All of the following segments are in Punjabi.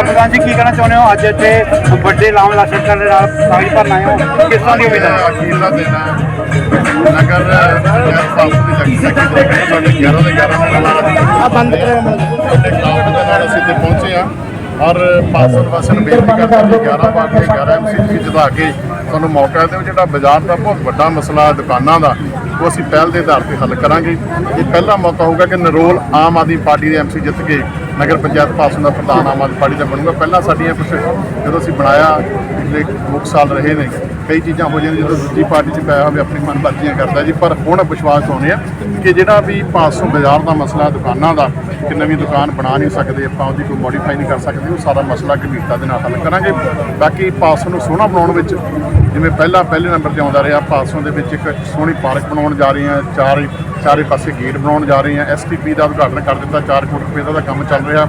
ਪ੍ਰਧਾਨ ਜੀ ਕੀ ਕਹਿਣਾ ਚਾਹੁੰਦੇ ਹੋ? ਅੱਜ ਇੱਥੇ ਵੱਡੇ ਲਾਮ ਲਾਸ਼ਕਰ ਦੇ ਨਾਲ ਕਾਗਜ਼ ਭਰਨ ਆਏ ਹੋ। ਕਿਸ ਤਰ੍ਹਾਂ ਦੀ ਉਮੀਦ ਹੈ? ਅਖੀਰਲਾ ਦਿਨ ਹੈ। ਨਗਰ ਪੰਚਾਇਤ ਪਾਸ ਦੀ ਜਗਤ ਸਾਡੇ 11 ਦੇ 11 ਆ ਬੰਦ ਕਰਾਇਆ ਦੇ ਨਾਲ ਅਸੀਂ ਤੇ ਪਹੁੰਚੇ ਆ ਔਰ ਪਾਸਨ ਵਾਸਨ ਬੇਨਤੀ ਕਰਦੇ ਕਿ 11 ਵਾਰ ਦੇ 11 ਐਮਸੀ ਜਿਤਾ ਕੇ ਤੁਹਾਨੂੰ ਮੌਕਾ ਦਿਓ ਜਿਹੜਾ ਬਾਜ਼ਾਰ ਦਾ ਬਹੁਤ ਵੱਡਾ ਮਸਲਾ ਹੈ ਦੁਕਾਨਾਂ ਦਾ ਉਹ ਅਸੀਂ ਪਹਿਲ ਦੇ ਆਧਾਰ ਤੇ ਹੱਲ ਕਰਾਂਗੇ। ਇਹ ਪਹਿਲਾ ਮੌਕਾ ਹੋਊਗਾ ਕਿ ਨਰੋਲ ਆਮ ਆਦਮੀ ਪਾਰਟੀ ਦੇ ਐਮਸੀ ਜਿੱਤ ਕੇ ਨਗਰ ਪੰਚਾਇਤ ਪਾਸਨ ਦਾ ਪ੍ਰਧਾਨ ਆਮ ਆਦਮੀ ਪਾਰਟੀ ਦਾ ਬਣੂਗਾ। ਪਹਿਲਾਂ ਸਾਡੀਆਂ ਕੁਝ ਜਦੋਂ ਅਸੀਂ ਬਣਾਇਆ, ਪਿਛਲੇ ਮੁੱਖ ਸਾਲ ਰਹੇ ਨੇ, ਕਈ ਚੀਜ਼ਾਂ ਹੋ ਜਾਂਦੀਆਂ, ਜਦੋਂ ਦੂਜੀ ਪਾਰਟੀ 'ਚ ਪਿਆ ਹੋਵੇ, ਆਪਣੀ ਮਨਮਰਜ਼ੀਆਂ ਕਰਦਾ ਜੀ। ਪਰ ਹੁਣ ਵਿਸ਼ਵਾਸ ਹੋਣੇ ਆ ਕਿ ਜਿਹੜਾ ਵੀ ਪਾਸੋਂ ਬਾਜ਼ਾਰ ਦਾ ਮਸਲਾ, ਦੁਕਾਨਾਂ ਦਾ, ਕਿ ਨਵੀਂ ਦੁਕਾਨ ਬਣਾ ਨਹੀਂ ਸਕਦੇ, ਆਪਾਂ ਉਹਦੀ ਕੋਈ ਮੋਡੀਫਾਈ ਨਹੀਂ ਕਰ ਸਕਦੇ, ਉਹ ਸਾਰਾ ਮਸਲਾ ਗੰਭੀਰਤਾ ਦੇ ਨਾਲ ਹੱਲ ਕਰਾਂਗੇ। ਬਾਕੀ ਪਾਸੋਂ ਨੂੰ ਸੋਹਣਾ ਬਣਾਉਣ ਵਿੱਚ, ਜਿਵੇਂ ਪਹਿਲਾਂ ਪਹਿਲੇ ਨੰਬਰ ਤੇ ਆਉਂਦਾ ਰਿਹਾ, ਪਾਸੋਂ ਦੇ ਵਿੱਚ ਇੱਕ ਸੋਹਣੀ ਪਾਰਕ ਬਣਾਉਣ ਜਾ ਰਹੇ ਹਾਂ, ਚਾਰ ਚਾਰੇ ਪਾਸੇ ਗੇਟ ਬਣਾਉਣ ਜਾ ਰਹੇ ਹਾਂ। ਐਸਟੀਪੀ ਦਾ ਉਦਘਾਟਨ ਕਰ ਦਿੱਤਾ। 4 ਕਰੋੜ ਰੁਪਏ ਦਾ ਕੰਮ ਚੱਲ ਰਿਹਾ।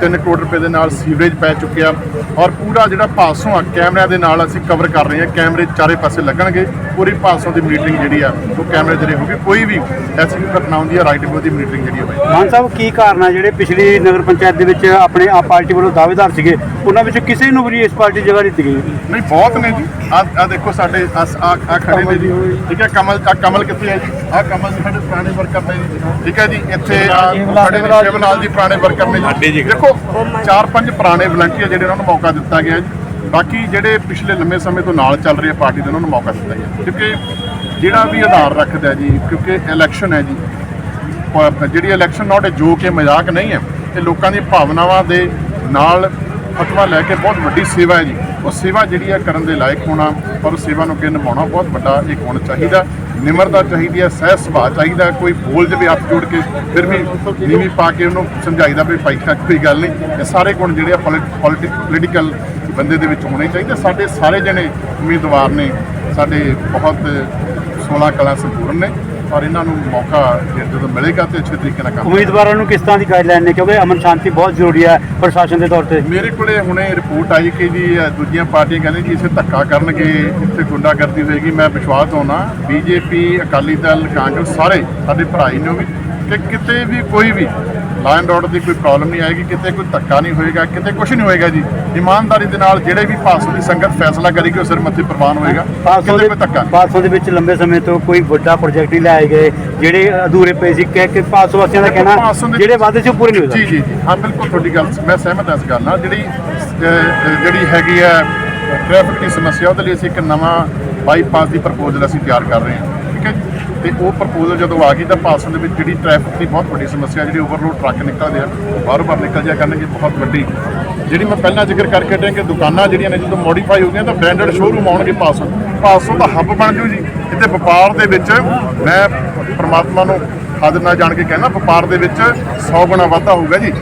3 ਕਰੋੜ ਰੁਪਏ ਦੇ ਨਾਲ ਸੀਵਰੇਜ ਪੈ ਚੁੱਕਿਆ। ਔਰ ਪੂਰਾ ਜਿਹੜਾ ਪਾਸੋਂ ਆ, ਕੈਮਰਿਆਂ ਦੇ ਨਾਲ ਅਸੀਂ ਕਵਰ ਕਰ ਰਹੇ ਹਾਂ। ਕੈਮਰੇ ਚਾਰੇ ਪਾਸੇ ਲੱਗਣਗੇ। ਪੂਰੀ ਪਾਸੋਂ ਦੀ ਮੀਟਿੰਗ ਜਿਹੜੀ ਆ, ਉਹ ਕੈਮਰੇ ਜਿਹੜੇ ਹੋਊਗੀ। ਕੋਈ ਵੀ ਐਸੀ ਕੋਈ ਘਟਨਾ ਹੁੰਦੀ ਆ ਰਾਈਟ ਦੀ ਮੀਟਿੰਗ ਜਿਹੜੀ ਹੋਵੇ। ਮਾਨ ਸਾਹਿਬ, ਕੀ ਕਾਰਨ ਆ ਜਿਹੜੇ ਪਿਛਲੀ ਨਗਰ ਪੰਚਾਇਤ ਦੇ ਵਿੱਚ ਆਪਣੇ ਆਪ ਪਾਰਟੀ ਵੱਲੋਂ ਦਾਅਵੇਦਾਰ ਸੀਗੇ? ਉਹਨਾਂ ਵਿੱਚ ਕਿਸੇ ਨੂੰ ਵੀ ਇਸ ਪਾਰਟੀ ਜਗ੍ਹਾ ਨਹੀਂ ਦਿੱਤੀ ਗਈ। ਨਹੀਂ ਬਹੁਤ ਨੇ ਜੀ। ਆ ਆ ਦੇਖੋ ਸਾਡੇ ਆ ਆ ਖੜੇ ਨੇ ਜੀ। ਠੀਕ ਹੈ ਕਮਲ ਆ ਕਮਲ ਕਿੱਥੇ ਹੈ ਜੀ? ਆ ਕਮਲ ਸਾਡੇ ਪੁਰਾਣੇ ਵਰਕਰ ਨੇ ਜੀ। ਠੀਕ ਹੈ ਜੀ ਇੱਥੇ ਨੇ। ਸ਼ਿਵਲਾਲ ਜੀ ਪੁਰਾਣੇ ਵਰਕਰ ਨੇ ਜੀ। ਦੇਖੋ ਚਾਰ ਪੰਜ ਪੁਰਾਣੇ ਵਲੰਟੀਅਰ ਜਿਹੜੇ ਉਹਨਾਂ ਨੂੰ ਮੌਕਾ ਦਿੱਤਾ ਗਿਆ ਜੀ। ਬਾਕੀ ਜਿਹੜੇ ਪਿਛਲੇ ਲੰਮੇ ਸਮੇਂ ਤੋਂ ਨਾਲ ਚੱਲ ਰਹੀ ਹੈ ਪਾਰਟੀ ਦੇ ਉਹਨਾਂ ਨੂੰ ਮੌਕਾ ਦਿੱਤਾ ਗਿਆ। ਕਿਉਂਕਿ ਜਿਹੜਾ ਵੀ ਆਧਾਰ ਰੱਖਦਾ ਜੀ ਕਿਉਂਕਿ ਇਲੈਕਸ਼ਨ ਹੈ ਜੀ। ਜਿਹੜੀ ਇਲੈਕਸ਼ਨ ਨਾਟ ਜੋ ਕਿ ਮਜ਼ਾਕ ਨਹੀਂ ਹੈ। ਇਹ ਲੋਕਾਂ ਦੀ ਭਾਵਨਾਵਾਂ ਦੇ ਨਾਲ ਫਤਵਾ ਲੈ ਕੇ ਬਹੁਤ ਵੱਡੀ ਸੇਵਾ ਹੈ ਜੀ। ਉਹ ਸੇਵਾ ਜਿਹੜੀ ਹੈ ਕਰਨ ਦੇ ਲਾਇਕ ਹੋਣਾ ਔਰ ਸੇਵਾ ਨੂੰ ਅੱਗੇ ਨਿਭਾਉਣਾ ਬਹੁਤ ਵੱਡਾ ਇੱਕ ਗੁਣ ਚਾਹੀਦਾ। ਨਿਮਰਤਾ ਚਾਹੀਦੀ ਹੈ ਸਹਿ ਸੁਭਾਅ ਚਾਹੀਦਾ ਕੋਈ ਬੋਲ ਜਵੇ ਹੱਥ ਜੋੜ ਕੇ, ਫਿਰ ਵੀ ਨੀਵੀਂ ਪਾ ਕੇ ਉਹਨੂੰ ਸਮਝਾਈਦਾ ਵੀ ਭਾਈ ਤੱਕ ਕੋਈ ਗੱਲ ਨਹੀਂ। ਇਹ ਸਾਰੇ ਗੁਣ ਜਿਹੜੇ ਆ ਪੋਲੀਟੀਕਲ ਬੰਦੇ ਦੇ ਵਿੱਚ ਹੋਣੇ ਚਾਹੀਦੇ। ਸਾਡੇ ਸਾਰੇ ਜਣੇ ਉਮੀਦਵਾਰ ਨੇ। ਸਾਡੇ ਬਹੁਤ 16 ਕਲਾ ਸੰਪੂਰਨ ਨੇ। ਔਰ ਇਹਨਾਂ ਨੂੰ ਮੌਕਾ ਜਦੋਂ ਮਿਲੇਗਾ ਤੇ ਅੱਛੇ ਤਰੀਕੇ ਨਾਲ ਕੰਮ ਉਮੀਦਵਾਰਾਂ ਨੂੰ ਕਿਸ ਤਰ੍ਹਾਂ ਦੀ ਗਾਈਡਲਾਈਨ ਨੇ? ਕਿਉਂਕਿ ਅਮਨ ਸ਼ਾਂਤੀ ਬਹੁਤ ਜ਼ਰੂਰੀ ਹੈ ਪ੍ਰਸ਼ਾਸਨ ਦੇ ਤੌਰ ਤੇ। ਮੇਰੇ ਕੋਲੇ ਹੁਣੇ ਰਿਪੋਰਟ ਆਈ ਕਿ ਜੀ ਦੂਜੀਆਂ ਪਾਰਟੀਆਂ ਕਹਿੰਦੇ ਜੀ ਇਸੇ ਧੱਕਾ ਕਰਨਗੇ ਇੱਥੇ ਗੁੰਡਾਗਰਦੀ ਹੋਏਗੀ। ਮੈਂ ਵਿਸ਼ਵਾਸ ਹੋਣਾ ਬੀਜੇਪੀ ਅਕਾਲੀ ਦਲ ਕਾਂਗਰਸ ਸਾਰੇ ਸਾਡੇ ਭਰਾਈ ਨੇ ਵੀ। ਕਿ ਕਿਤੇ ਵੀ ਕੋਈ ਵੀ ਐਂਡ ਆਰਡਰ ਦੀ ਕੋਈ ਪ੍ਰੋਬਲਮ ਨਹੀਂ ਆਏਗੀ ਕਿਤੇ ਕੋਈ ਧੱਕਾ ਨਹੀਂ ਹੋਏਗਾ ਕਿਤੇ ਕੁਝ ਨਹੀਂ ਹੋਏਗਾ ਜੀ। ਇਮਾਨਦਾਰੀ ਦੇ ਨਾਲ ਜਿਹੜੇ ਵੀ ਭਾਸੋ ਦੀ ਸੰਗਤ ਫੈਸਲਾ ਕਰੇਗੀ ਉਹ ਸਿਰ ਮੱਥੇ ਪ੍ਰਵਾਨ ਹੋਏਗਾ। ਪਾਸੋਂ ਕਿਤੇ ਦੇ ਕੋਈ ਧੱਕਾ। ਪਾਸੋਂ ਦੇ ਵਿੱਚ ਲੰਬੇ ਸਮੇਂ ਤੋਂ ਕੋਈ ਵੱਡਾ ਪ੍ਰੋਜੈਕਟ ਨਹੀਂ ਲਾਏ ਗਏ ਜਿਹੜੇ ਅਧੂਰੇ ਪਏ ਸੀ ਕਹਿ ਕੇ ਪਾਸੋਂ ਵਾਸੀਆਂ ਦਾ ਕਹਿਣਾ ਪਾਸੋਂ ਜਿਹੜੇ ਵਾਅਦੇ ਸੀ ਪੂਰੇ ਨਹੀਂ ਹੋਏ ਜੀ ਜੀ ਜੀ। ਹਾਂ ਬਿਲਕੁਲ ਤੁਹਾਡੀ ਗੱਲ ਮੈਂ ਸਹਿਮਤ ਹਾਂ ਇਸ ਗੱਲ ਨਾਲ। ਜਿਹੜੀ ਜਿਹੜੀ ਹੈਗੀ ਹੈ ਟ੍ਰੈਫਿਕ ਦੀ ਸਮੱਸਿਆ ਉਹਦੇ ਲਈ ਅਸੀਂ ਇੱਕ ਨਵਾਂ ਬਾਈਪਾਸ ਦੀ ਪ੍ਰਪੋਜ਼ਲ ਅਸੀਂ ਤਿਆਰ ਕਰ ਰਹੇ ਹਾਂ? ਤੇ ਉਹ ਪ੍ਰਪੋਜ਼ਲ ਜਦੋਂ ਆ ਗਈ ਤਾਂ ਪਾਸੋਂ ਦੇ ਵਿੱਚ ਜਿਹੜੀ ਟ੍ਰੈਫਿਕ ਦੀ ਬਹੁਤ ਵੱਡੀ ਸਮੱਸਿਆ, ਜਿਹੜੀ ਓਵਰਲੋਡ ਟਰੱਕ ਨਿਕਲਦੇ ਆ ਬਾਰ-ਬਾਰ ਨਿਕਲ ਜਾਇਆ ਕਰਨਗੇ, ਬਹੁਤ ਵੱਡੀ। ਜਿਹੜੀ ਮੈਂ ਪਹਿਲਾਂ ਜ਼ਿਕਰ ਕਰਕੇ ਹਟਿਆ ਕਿ ਦੁਕਾਨਾਂ ਜਿਹੜੀਆਂ ਨੇ ਜਦੋਂ ਮੋਡੀਫਾਈ ਹੋ ਗਈਆਂ ਤਾਂ ਬ੍ਰਾਂਡਡ ਸ਼ੋਰੂਮ ਆਉਣਗੇ ਪਾਸੋਂ। ਪਾਸੋਂ ਦਾ ਹੱਬ ਬਣ ਜੂ ਜੀ। ਇੱਥੇ ਵਪਾਰ ਦੇ ਵਿੱਚ ਮੈਂ ਪਰਮਾਤਮਾ ਨੂੰ ਹੱਦ ਨਾਲ ਜਾਣ ਕੇ ਕਹਿੰਦਾ ਵਪਾਰ ਦੇ ਵਿੱਚ 100 ਗੁਣਾ ਵਾਧਾ ਹੋਊਗਾ ਜੀ।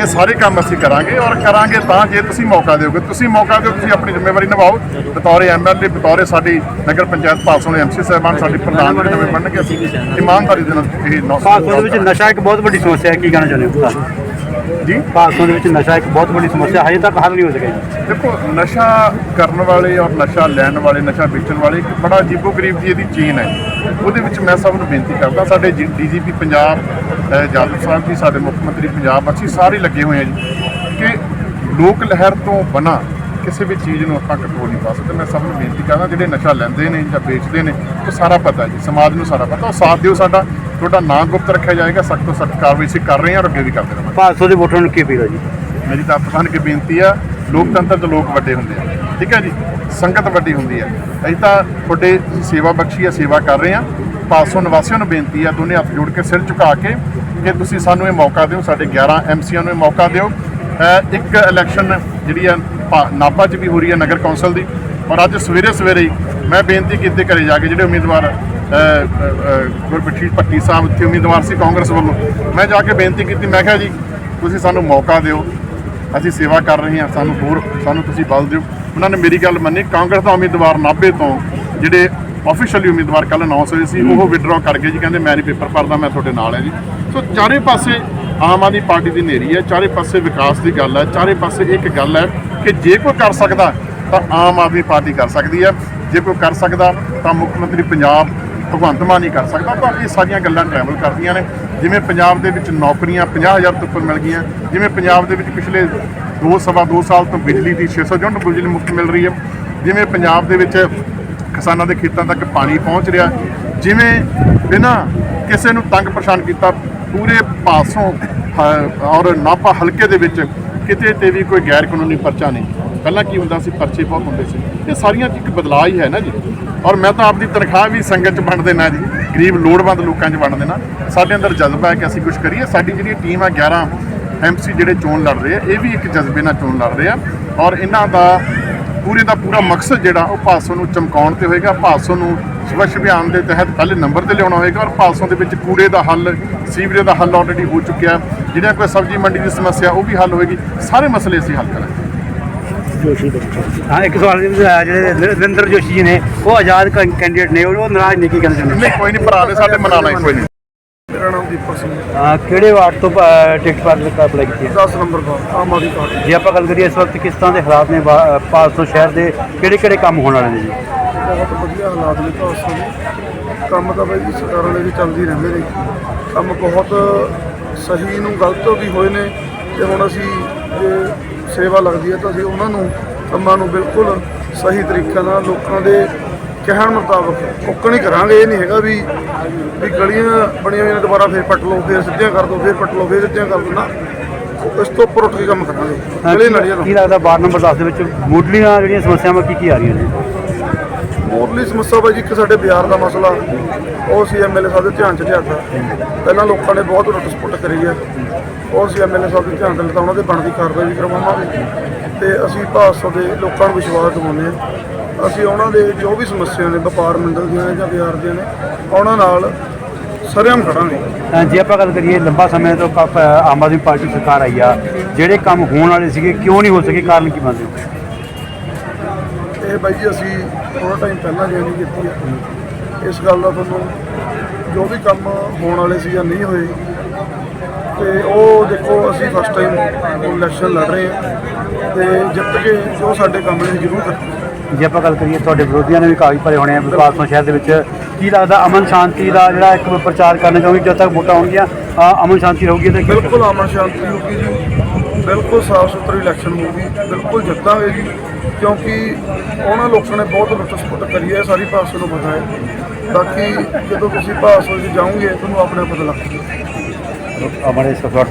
ਇਹ ਸਾਰੇ ਕੰਮ ਅਸੀਂ ਕਰਾਂਗੇ ਔਰ ਕਰਾਂਗੇ ਤਾਂ ਜੇ ਤੁਸੀਂ ਮੌਕਾ ਦਿਓਗੇ। ਤੁਸੀਂ ਮੌਕਾ ਦਿਓ, ਤੁਸੀਂ ਆਪਣੀ ਜ਼ਿੰਮੇਵਾਰੀ ਨਿਭਾਓ। ਬਤੌਰੇ ਐਮਐਲਏ ਬਤੌਰੇ ਸਾਡੀ ਨਗਰ ਪੰਚਾਇਤ ਪਾਸੋਂ ਦੇ ਐਮਸੀ ਸਾਹਿਬਾਨ ਸਾਡੇ ਪ੍ਰਧਾਨ ਜਿਹੜੇ ਨਵੇਂ ਬਣਨਗੇ, ਅਸੀਂ ਇਮਾਨਦਾਰੀ ਦੇ ਨਾਲ ਇਹ ਨੌ ਦੇ ਵਿੱਚ ਨਸ਼ਾ ਇੱਕ ਬਹੁਤ ਵੱਡੀ ਸਮੱਸਿਆ ਹੈ, ਕੀ ਕਹਿਣਾ ਚਾਹੁੰਦੇ ਹੋ? ਜੀ? ਪਾਸੋਂ ਦੇ ਵਿੱਚ ਨਸ਼ਾ ਇੱਕ ਬਹੁਤ ਵੱਡੀ ਸਮੱਸਿਆ ਹਜੇ ਤੱਕ ਹੱਲ ਨਹੀਂ ਹੋ ਸਕਿਆ ਜੀ। ਦੇਖੋ ਨਸ਼ਾ ਕਰਨ ਵਾਲੇ ਔਰ ਨਸ਼ਾ ਲੈਣ ਵਾਲੇ ਨਸ਼ਾ ਵੇਚਣ ਵਾਲੇ ਇੱਕ ਬੜਾ ਅਜੀਬੋ-ਗਰੀਬ ਦੀ ਇਹਦੀ ਚੀਨ ਹੈ। ਉਹਦੇ ਵਿੱਚ ਮੈਂ ਸਭ ਨੂੰ ਬੇਨਤੀ ਕਰਦਾ ਸਾਡੇ ਡੀਜੀਪੀ ਪੰਜਾਬ ਜਾਦਵ ਸਾਹਿਬ ਜੀ ਸਾਡੇ ਮੁੱਖ ਮੰਤਰੀ ਪੰਜਾਬ ਅਸੀਂ ਸਾਰੇ ਲੱਗੇ ਹੋਏ ਹਾਂ ਜੀ ਕਿ ਲੋਕ ਲਹਿਰ ਤੋਂ ਬਣਾ ਕਿਸੇ ਵੀ ਚੀਜ਼ ਨੂੰ ਆਪਾਂ ਕੰਟਰੋਲ ਨਹੀਂ ਪਾ ਸਕਦੇ। ਮੈਂ ਸਭ ਨੂੰ ਬੇਨਤੀ ਕਰਦਾ ਜਿਹੜੇ ਨਸ਼ਾ ਲੈਂਦੇ ਨੇ ਜਾਂ ਵੇਚਦੇ ਨੇ ਉਹ ਸਾਰਾ ਪਤਾ ਜੀ ਸਮਾਜ ਨੂੰ ਸਾਰਾ ਪਤਾ ਉਹ ਸਾਥ ਦਿਓ ਸਾਡਾ। ਤੁਹਾਡਾ ਨਾਂ ਗੁਪਤ ਰੱਖਿਆ ਜਾਏਗਾ ਸਖਤ ਤੋਂ ਸਖਤ ਕਾਰਵਾਈ ਅਸੀਂ ਕਰ ਰਹੇ ਹਾਂ ਔਰ ਅੱਗੇ ਵੀ ਕਰਦੇ ਰਹਾਂਗੇ। ਪਾਸੋਂ ਦੇ ਵੋਟਰਾਂ ਨੂੰ ਕੀ ਹੈ ਜੀ? ਮੇਰੀ ਤਾਂ ਆਪ ਕੇ ਬੇਨਤੀ ਆ ਲੋਕਤੰਤਰ ਤੋਂ ਲੋਕ ਵੱਡੇ ਹੁੰਦੇ ਆ ਠੀਕ ਹੈ ਜੀ? ਸੰਗਤ ਵੱਡੀ ਹੁੰਦੀ ਆ। ਅਸੀਂ ਤਾਂ ਤੁਹਾਡੇ ਸੇਵਾ ਬਖਸ਼ੀ ਆ ਸੇਵਾ ਕਰ ਰਹੇ ਆ ਪਾਸੋਂ ਨਿਵਾਸੀਆਂ ਨੂੰ ਬੇਨਤੀ ਆ ਦੋਨੇ ਹੱਥ ਜੋੜ ਕੇ ਸਿਰ ਝੁਕਾ ਕੇ ਕਿ ਤੁਸੀਂ ਸਾਨੂੰ ਇਹ ਮੌਕਾ ਦਿਓ ਸਾਡੇ 11 ਐਮਸੀਆਂ ਨੂੰ ਇਹ ਮੌਕਾ ਦਿਓ। ਇੱਕ ਇਲੈਕਸ਼ਨ ਜਿਹੜੀ ਆ ਪਾ- ਨਾਭਾ 'ਚ ਵੀ ਹੋ ਰਹੀ ਹੈ ਨਗਰ ਕੌਂਸਲ ਦੀ। ਔਰ ਅੱਜ ਸਵੇਰੇ ਸਵੇਰੇ ਹੀ ਮੈਂ ਬੇਨਤੀ ਕੀਤੀ ਘਰੇ ਜਾ ਕੇ ਜਿਹੜੇ ਉਮੀਦਵਾਰ ਗੁਰਬਖਸ਼ ਭੱਟੀ ਸਾਹਿਬ ਇੱਥੇ ਉਮੀਦਵਾਰ ਸੀ ਕਾਂਗਰਸ ਵੱਲੋਂ। ਮੈਂ ਜਾ ਕੇ ਬੇਨਤੀ ਕੀਤੀ ਮੈਂ ਕਿਹਾ ਜੀ ਤੁਸੀਂ ਸਾਨੂੰ ਮੌਕਾ ਦਿਓ। ਅਸੀਂ ਸੇਵਾ ਕਰ ਰਹੇ ਹਾਂ ਸਾਨੂੰ ਹੋਰ ਸਾਨੂੰ ਤੁਸੀਂ ਬਲ ਦਿਓ। ਉਹਨਾਂ ਨੇ ਮੇਰੀ ਗੱਲ ਮੰਨੀ ਕਾਂਗਰਸ ਦਾ ਉਮੀਦਵਾਰ ਨਾਭੇ ਤੋਂ ਜਿਹੜੇ ਆਫੀਸ਼ੀਅਲੀ ਉਮੀਦਵਾਰ ਕੱਲ ਅਨਾਉਂਸ ਹੋਏ ਸੀ ਉਹ ਵਿਡਰਾਅ ਕਰ ਗਏ ਜੀ ਕਹਿੰਦੇ ਮੈਂ ਨਹੀਂ ਪੇਪਰ ਭਰਦਾ ਮੈਂ ਤੁਹਾਡੇ ਨਾਲ ਹੈ ਜੀ। ਸੋ ਚਾਰੇ ਪਾਸੇ ਆਮ ਆਦਮੀ ਪਾਰਟੀ ਦੀ ਨੇਰੀ ਹੈ ਚਾਰੇ ਪਾਸੇ ਵਿਕਾਸ ਦੀ ਗੱਲ ਹੈ ਚਾਰੇ ਪਾਸੇ ਇੱਕ ਗੱਲ ਹੈ ਕਿ ਜੇ ਕੋਈ ਕਰ ਸਕਦਾ ਤਾਂ ਆਮ ਆਦਮੀ ਪਾਰਟੀ ਕਰ ਸਕਦੀ ਹੈ। ਜੇ ਕੋਈ ਕਰ ਸਕਦਾ ਤਾਂ ਮੁੱਖ ਮੰਤਰੀ ਪੰਜਾਬ ਭਗਵੰਤ ਮਾਨ ਨਹੀਂ ਕਰ ਸਕਦਾ। ਤਾਂ ਇਹ ਸਾਰੀਆਂ ਗੱਲਾਂ ਟਰੈਵਲ ਕਰਦੀਆਂ ਨੇ। ਜਿਵੇਂ ਪੰਜਾਬ ਦੇ ਵਿੱਚ ਨੌਕਰੀਆਂ 50000 ਤੋਂ ਉੱਪਰ ਮਿਲ ਗਈਆਂ। ਜਿਵੇਂ ਪੰਜਾਬ ਦੇ ਵਿੱਚ ਪਿਛਲੇ ਦੋ ਸਵਾ ਦੋ ਸਾਲ ਤੋਂ ਬਿਜਲੀ ਦੀ 600 ਯੂਨਿਟ ਬਿਜਲੀ ਮੁਫਤ ਮਿਲ ਰਹੀ ਹੈ। ਜਿਵੇਂ ਪੰਜਾਬ ਦੇ ਵਿੱਚ ਕਿਸਾਨਾਂ ਦੇ ਖੇਤਾਂ ਤੱਕ ਪਾਣੀ ਪਹੁੰਚ ਰਿਹਾ। ਜਿਵੇਂ ਬਿਨਾਂ ਕਿਸੇ ਨੂੰ ਤੰਗ ਪਰੇਸ਼ਾਨ ਕੀਤਾ, ਪੂਰੇ ਪਾਸੋਂ ਹ- ਔਰ ਨਾਪਾ ਹਲਕੇ ਦੇ ਵਿੱਚ ਕਿਤੇ ਤੇ ਵੀ ਕੋਈ ਗੈਰ ਕਾਨੂੰਨੀ ਪਰਚਾ ਨਹੀਂ। ਪਹਿਲਾਂ ਕੀ ਹੁੰਦਾ ਸੀ? ਪਰਚੇ ਬਹੁਤ ਹੁੰਦੇ ਸੀ। ਇਹ ਸਾਰੀਆਂ 'ਚ ਇੱਕ ਬਦਲਾਅ ਹੀ ਹੈ ਨਾ ਜੀ। ਔਰ ਮੈਂ ਤਾਂ ਆਪਦੀ ਤਨਖਾਹ ਵੀ ਸੰਗਤ 'ਚ ਵੰਡ ਦੇਣਾ ਜੀ। ਗਰੀਬ, ਲੋੜਵੰਦ ਲੋਕਾਂ 'ਚ ਵੰਡ ਦੇਣਾ ਸਾਡੇ ਅੰਦਰ ਜਜ਼ਬਾ ਹੈ ਕਿ ਅਸੀਂ ਕੁਝ ਕਰੀਏ। ਸਾਡੀ ਜਿਹੜੀ ਟੀਮ ਆ 11 ਐਮਸੀ ਜਿਹੜੇ ਚੋਣ ਲੜ ਰਹੇ ਆ, ਇਹ ਵੀ ਇੱਕ ਜਜ਼ਬੇ ਨਾਲ ਚੋਣ ਲੜ ਰਹੇ ਆ। ਔਰ ਇਹਨਾਂ ਦਾ ਪੂਰੇ ਦਾ ਪੂਰਾ ਮਕਸਦ ਜਿਹੜਾ, ਉਹ ਭਾਸੋ ਨੂੰ ਚਮਕਾਉਣ ਤੇ ਹੋਏਗਾ। ਭਾਸੋ ਨੂੰ ਸਵੱਛ ਅਭਿਆਨ ਦੇ ਤਹਿਤ ਪਹਿਲੇ ਨੰਬਰ ਤੇ ਲਿਆਉਣਾ ਹੋਏਗਾ। ਔਰ ਭਾਸੋ ਦੇ ਵਿੱਚ ਕੂੜੇ ਦਾ ਹੱਲ, ਸੀਵਰੇਜ ਦਾ ਹੱਲ ਆਲਰੇਡੀ ਹੋ ਚੁੱਕਿਆ। ਜਿਹੜੀਆਂ ਕੋਈ ਸਬਜ਼ੀ ਮੰਡੀ ਦੀ ਸਮੱਸਿਆ, ਉਹ ਵੀ ਹੱਲ ਹੋਏਗੀ। ਸਾਰੇ ਮਸਲੇ ਅਸੀਂ ਹੱਲ ਕਰਾਂਗੇ। ਹਾਂ ਇੱਕ ਸਵਾਲ ਇਹ ਵੀ ਆਇਆ ਜਿਹੜੇ ਨਰਿੰਦਰ ਜੋਸ਼ੀ ਜੀ ਨੇ ਉਹ ਆਜ਼ਾਦ ਕੈਂਡੀਡੇਟ ਨੇ ਉਹ ਨਾਰਾਜ਼ ਨੇ ਕੀ ਕਹਿਣਾ ਚਾਹੁੰਦੇ? ਨਹੀਂ ਕੋਈ ਨਹੀਂ ਭਰਾ ਨੇ ਸਾਡੇ ਮਨਾ ਲਈ ਕੋਈ ਨਹੀਂ। ਮੇਰਾ ਨਾਮ ਦੀਪਕ ਸਿੰਘ ਹੈ। ਹਾਂ ਕਿਹੜੇ ਵਾਰਡ ਤੋਂ ਅ, ਟਿਕਟ ਪਰ ਅਪਲਾਈ ਕੀਤੀ? ਹੈ 10 ਨੰਬਰ ਦਾ ਆਮ ਆਦਮੀ ਪਾਰਟੀ। ਜੇ ਆਪਾਂ ਗੱਲ ਕਰੀਏ ਇਸ ਵਕਤ ਕਿਸ ਤਰ੍ਹਾਂ ਦੇ ਹਾਲਾਤ ਨੇ ਵਾ- ਭਾਰਤੋਂ ਸ਼ਹਿਰ ਦੇ ਕਿਹੜੇ ਕਿਹੜੇ ਕੰਮ ਹੋਣ ਵਾਲੇ ਨੇ ਜੀ? ਬਹੁਤ ਵਧੀਆ ਹਾਲਾਤ ਨੇ ਭਾਰਤ ਦੇ ਕੰਮ ਤਾਂ ਬਾਈ ਜੀ ਸਰਕਾਰਾਂ ਦੇ ਵੀ ਚੱਲਦੀ ਰਹਿੰਦੇ ਨੇ। ਕੰਮ ਬਹੁਤ ਸਹੀ ਨੂੰ ਗਲਤ ਵੀ ਹੋਏ ਨੇ ਤੇ ਹੁਣ ਅਸੀਂ ਜੇ ਸੇਵਾ ਲੱਗਦੀ ਹੈ ਤਾਂ ਅਸੀਂ ਉਹਨਾਂ ਨੂੰ ਕੰਮਾਂ ਨੂੰ ਬਿਲਕੁਲ ਸਹੀ ਤਰੀਕੇ ਨਾਲ ਲੋਕਾਂ ਦੇ ਕਹਿਣ ਮੁਤਾਬਕ ਓਕਣ ਹੀ ਕਰਾਂਗੇ। ਇਹ ਨਹੀਂ ਹੈਗਾ ਵੀ ਵੀ ਗਲੀਆਂ ਬਣੀਆਂ ਹੋਈਆਂ ਨੇ ਦੁਬਾਰਾ ਫੇਰ ਪੱਟ ਲਓ ਫੇਰ ਸਿੱਧੀਆਂ ਕਰ ਦਿਓ ਫੇਰ ਪੱਟ ਲਓ ਫੇਰ ਸਿੱਧੀਆਂ ਕਰ ਦਿਓ ਨਾ ਇਸ ਤੋਂ ਉੱਪਰ ਉੱਠ ਕੇ ਕੰਮ ਕਰਾਂਗੇ। ਗਲੀ ਨਾਲੀਆਂ ਤੋਂ। ਕੀ ਲੱਗਦਾ ਵਾਰਡ ਨੰਬਰ 10 ਦੇ ਵਿੱਚ ਮੁੱਢਲੀਆਂ ਜਿਹੜੀਆਂ ਸਮੱਸਿਆਵਾਂ ਕੀ ਕੀ ਆ ਰਹੀਆਂ ਨੇ? ਮੁੱਢਲੀ ਸਮੱਸਿਆ ਬਾਈ ਜੀ, ਇੱਕ ਸਾਡੇ ਬਾਜ਼ਾਰ ਦਾ ਮਸਲਾ। ਉਹ ਸੀ ਐਮਐਲਏ ਸਾਹਿਬ ਦੇ ਧਿਆਨ ਚ ਲਿਆਤਾ ਪਹਿਲਾਂ ਲੋਕਾਂ ਨੇ ਬਹੁਤ ਰੁੱਟ ਸਪੁੱਟ ਕਰੀ ਹੈ। ਉਹ ਸੀ ਐਮਐਲਏ ਸਾਹਿਬ ਦੇ ਧਿਆਨ ਚ ਲਿਆਤਾ ਉਹਨਾਂ ਦੇ ਬਣਦੀ ਕਾਰਵਾਈ ਵੀ ਕਰਵਾਵਾਂਗੇ। ਤੇ ਅਸੀਂ ਭਾਸੋ ਦੇ ਲੋਕਾਂ ਨੂੰ ਵਿਸ਼ਵਾਸ ਦਿਵਾਉਂਦੇ ਹਾਂ। ਅਸੀਂ ਉਹਨਾਂ ਦੇ ਜੋ ਵੀ ਸਮੱਸਿਆ ਨੇ, ਵਪਾਰ ਮੰਡਲ ਦੀਆਂ ਜਾਂ ਬਾਜ਼ਾਰ ਦੀਆਂ ਨੇ, ਉਹਨਾਂ ਨਾਲ ਸਰੇਆਮ ਖੜਾਂਗੇ। ਜੇ ਆਪਾਂ ਗੱਲ ਕਰੀਏ, ਲੰਬਾ ਸਮੇਂ ਤੋਂ ਕ- ਆਮ ਆਦਮੀ ਪਾਰਟੀ ਸਰਕਾਰ ਆਈ ਆ, ਜਿਹੜੇ ਕੰਮ ਹੋਣ ਵਾਲੇ ਸੀਗੇ, ਕਿਉਂ ਨਹੀਂ ਹੋ ਸਕੇ? ਕਾਰਨ ਕੀ ਮੰਨਦੇ ਇਹ ਬਾਈ ਜੀ ਅਸੀਂ ਥੋੜਾ ਟਾਈਮ ਪਹਿਲਾਂ ਜੁਆਇਨਿੰਗ ਕੀਤੀ ਹੈ। ਇਸ ਗੱਲ ਦਾ ਤੁਹਾਨੂੰ ਜੋ ਵੀ ਕੰਮ ਹੋਣ ਵਾਲੇ ਸੀ ਜਾਂ ਨਹੀਂ ਹੋਏ ਤੇ ਉਹ ਦੇਖੋ ਅਸੀਂ ਫਸਟ ਟਾਈਮ ਇਲੈਕਸ਼ਨ ਲੜ ਰਹੇ ਹਾਂ। ਤੇ ਜਿੱਤ ਕੇ ਜੋ ਸਾਡੇ ਕੰਮ ਨੇ ਜ਼ਰੂਰ ਕਰਾਂਗੇ ਜੇ ਆਪਾਂ ਗੱਲ ਕਰੀਏ ਤੁਹਾਡੇ ਵਿਰੋਧੀਆਂ ਨੇ ਵੀ ਕਾਗਜ਼ ਭਰੇ ਹੋਣੇ ਆ ਵਿਕਾਸ ਤੋਂ ਸ਼ਹਿਰ ਦੇ ਵਿੱਚ। ਕੀ ਲੱਗਦਾ ਅਮਨ ਸ਼ਾਂਤੀ ਦਾ ਜਿਹੜਾ ਇੱਕ ਪ੍ਰਚਾਰ ਕਰਨਾ ਚਾਹੁੰਗੇ ਜਦ ਤੱਕ ਵੋਟਾਂ ਹੋਣਗੀਆਂ ਅਮਨ ਸ਼ਾਂਤੀ ਰਹੂਗੀ ਤੇ ਬਿਲਕੁਲ ਅਮਨ ਸ਼ਾਂਤੀ ਹੋਊਗੀ ਜੀ। ਬਿਲਕੁਲ ਸਾਫ਼ ਸੁਥਰੀ ਇਲੈਕਸ਼ਨ ਹੋਊਗੀ, ਬਿਲਕੁਲ ਜਿੱਤਾਂਗੇ ਜੀ ਕਿਉਂਕਿ ਉਹਨਾਂ ਲੋਕਾਂ ਨੇ ਬਹੁਤ ਲੁੱਟ ਸਪੁੱਟ ਕਰੀ ਹੈ, ਸਾਰੀ ਭਾਰਤ ਨੂੰ ਪਤਾ ਹੈ। ਬਾਕੀ ਜਦੋਂ ਤੁਸੀਂ ਭਾਰਤ ਵਿੱਚ ਜਾਓਗੇ, ਤੁਹਾਨੂੰ ਆਪਣੇ ਆਪ ਪਤਾ ਲੱਗ ਜਾਊਗਾ। ਅਮਰੇ ਸਪੋਰਟ